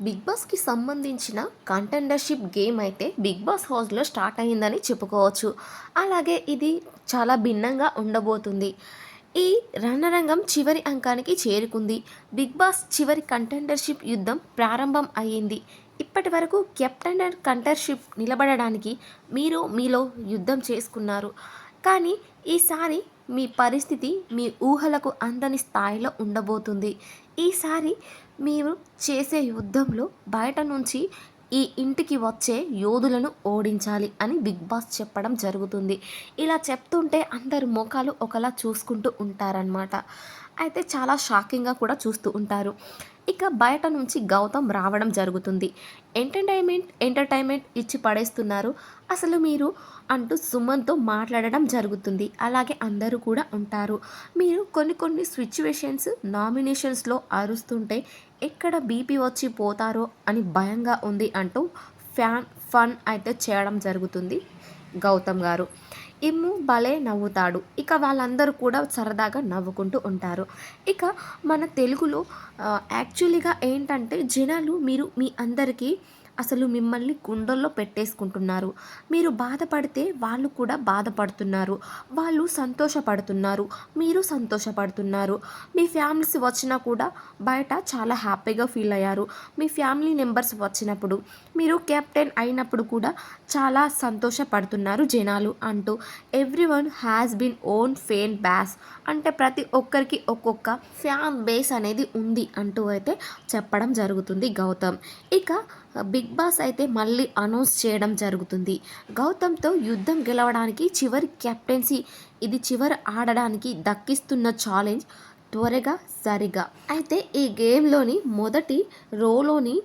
Big బాస్కి సంబంధించిన contendership game అయితే బిగ్ బాస్ హౌస్లో స్టార్ట్ అయ్యిందని చెప్పుకోవచ్చు. అలాగే ఇది చాలా భిన్నంగా ఉండబోతుంది. ఈ రణరంగం చివరి అంకానికి చేరుకుంది. బిగ్ బాస్ చివరి కంటెండర్షిప్ యుద్ధం ప్రారంభం అయ్యింది. ఇప్పటి వరకు కెప్టెన్ అండ్ నిలబడడానికి మీరు మీలో యుద్ధం చేసుకున్నారు. కానీ ఈసారి మీ పరిస్థితి మీ ఊహలకు అందని స్థాయిలో ఉండబోతుంది. ఈసారి మీరు చేసే యుద్ధంలో బయట నుంచి ఈ ఇంటికి వచ్చే యోధులను ఓడించాలి అని బిగ్ బాస్ చెప్పడం జరుగుతుంది. ఇలా చెప్తుంటే అందరు ముఖాలు ఒకలా చూసుకుంటూ ఉంటారనమాట అయితే చాలా షాకింగ్గా కూడా చూస్తూ ఉంటారు. ఇక బయట నుంచి గౌతమ్ రావడం జరుగుతుంది. ఎంటర్టైన్మెంట్ ఎంటర్టైన్మెంట్ ఇచ్చి పడేస్తున్నారు. అసలు మీరు అంటూ సుమన్తో మాట్లాడడం జరుగుతుంది. అలాగే అందరూ కూడా ఉంటారు. మీరు కొన్ని కొన్ని సిచ్యువేషన్స్ నామినేషన్స్లో అరుస్తుంటే ఎక్కడ బీపీ వచ్చి పోతారో అని భయంగా ఉంది అంటూ ఫ్యాన్ ఫన్ అయితే చేయడం జరుగుతుంది గౌతమ్ గారు. ఇమ్ము భలే నవ్వుతాడు. ఇక వాళ్ళందరూ కూడా సరదాగా నవ్వుకుంటూ ఉంటారు. ఇక మన తెలుగులో యాక్చువల్గా ఏంటంటే జనాలు మీరు మీ అందరికీ అసలు మిమ్మల్ని గుండెల్లో పెట్టేసుకుంటున్నారు. మీరు బాధపడితే వాళ్ళు కూడా బాధపడుతున్నారు. వాళ్ళు సంతోషపడుతున్నారు. మీరు సంతోషపడుతున్నారు. మీ ఫ్యామిలీస్ వచ్చినా కూడా బయట చాలా హ్యాపీగా ఫీల్ అయ్యారు. మీ ఫ్యామిలీ మెంబర్స్ వచ్చినప్పుడు మీరు కెప్టెన్ అయినప్పుడు కూడా చాలా సంతోషపడుతున్నారు జనాలు అంటూ. Everyone has been own fan base. అంటే ప్రతి ఒక్కరికి ఒక్కొక్క ఫ్యాన్ బేస్ అనేది ఉంది అంటూ అయితే చెప్పడం జరుగుతుంది గౌతమ్. ఇక బిగ్ బాస్ అయితే మళ్ళీ అనౌన్స్ చేయడం జరుగుతుంది. గౌతమ్తో యుద్ధం గెలవడానికి చివరి కెప్టెన్సీ ఇది చివరి ఆడడానికి దక్కిస్తున్న ఛాలెంజ్ త్వరగా సరిగా. అయితే ఈ గేమ్లోని మొదటి రోలోని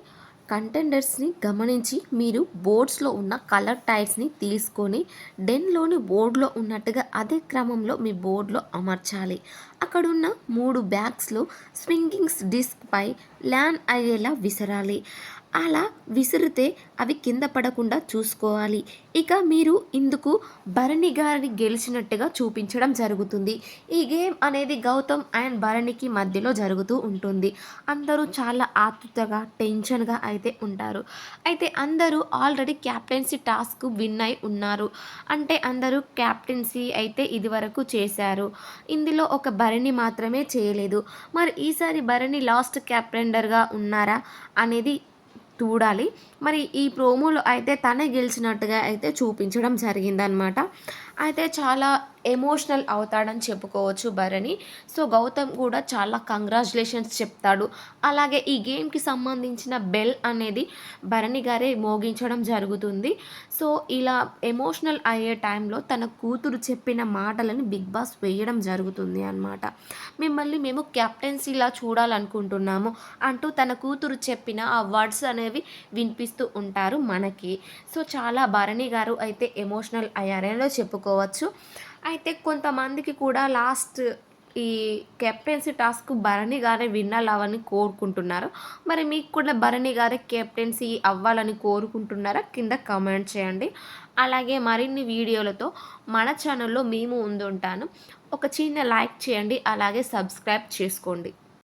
కంటెండర్స్ని గమనించి మీరు బోర్డ్స్లో ఉన్న కలర్ టైర్స్ని తీసుకొని డెన్లోని బోర్డులో ఉన్నట్టుగా అదే క్రమంలో మీ బోర్డులో అమర్చాలి. అక్కడున్న మూడు బ్యాగ్స్లో స్వింగింగ్స్ డిస్క్పై ల్యాండ్ అయ్యేలా విసరాలి. అలా విసిరితే అవి కింద పడకుండా చూసుకోవాలి. ఇక మీరు ఇందుకు భరణి గారిని గెలిచినట్టుగా చూపించడం జరుగుతుంది. ఈ గేమ్ అనేది గౌతమ్ అండ్ భరణికి మధ్యలో జరుగుతూ ఉంటుంది. అందరూ చాలా ఆతృతగా టెన్షన్గా అయితే ఉంటారు. అయితే అందరూ ఆల్రెడీ క్యాప్టెన్సీ టాస్క్ విన్ అయి ఉన్నారు. అంటే అందరూ క్యాప్టెన్సీ అయితే ఇదివరకు చేశారు. ఇందులో ఒక భరణి మాత్రమే చేయలేదు. మరి ఈసారి భరణి లాస్ట్ క్యాప్టెండర్గా ఉన్నారా అనేది చూడాలి. మరి ఈ ప్రోమోలో అయితే తనే గెలిచినట్టుగా అయితే చూపించడం జరిగిందనమాట అయితే చాలా ఎమోషనల్ అవుతాడని చెప్పుకోవచ్చు భరణి. సో గౌతమ్ కూడా చాలా కంగ్రాచులేషన్స్ చెప్తాడు. అలాగే ఈ గేమ్కి సంబంధించిన బెల్ అనేది భరణి గారే మోగించడం జరుగుతుంది. సో ఇలా ఎమోషనల్ అయ్యే టైంలో తన కూతురు చెప్పిన మాటలను బిగ్ బాస్ వేయడం జరుగుతుంది అనమాట మిమ్మల్ని మేము క్యాప్టెన్సీలా చూడాలనుకుంటున్నాము అంటూ తన కూతురు చెప్పిన ఆ వర్డ్స్ అనేవి వినిపిస్తూ ఉంటారు మనకి. సో చాలా భరణి గారు అయితే ఎమోషనల్ అయ్యారని చేసుకోవచ్చు. అయితే కొంతమందికి కూడా లాస్ట్ ఈ కెప్టెన్సీ టాస్క్ భరణి గారే విన్ అవ్వాలని కోరుకుంటున్నారు. మరి మీకు కూడా భరణి గారే కెప్టెన్సీ అవ్వాలని కోరుకుంటున్నారా? కింద కామెంట్ చేయండి. అలాగే మరిన్ని వీడియోలతో మన ఛానల్లో మేము ఉండుంటాను ఒక చిన్న లైక్ చేయండి. అలాగే సబ్స్క్రైబ్ చేసుకోండి.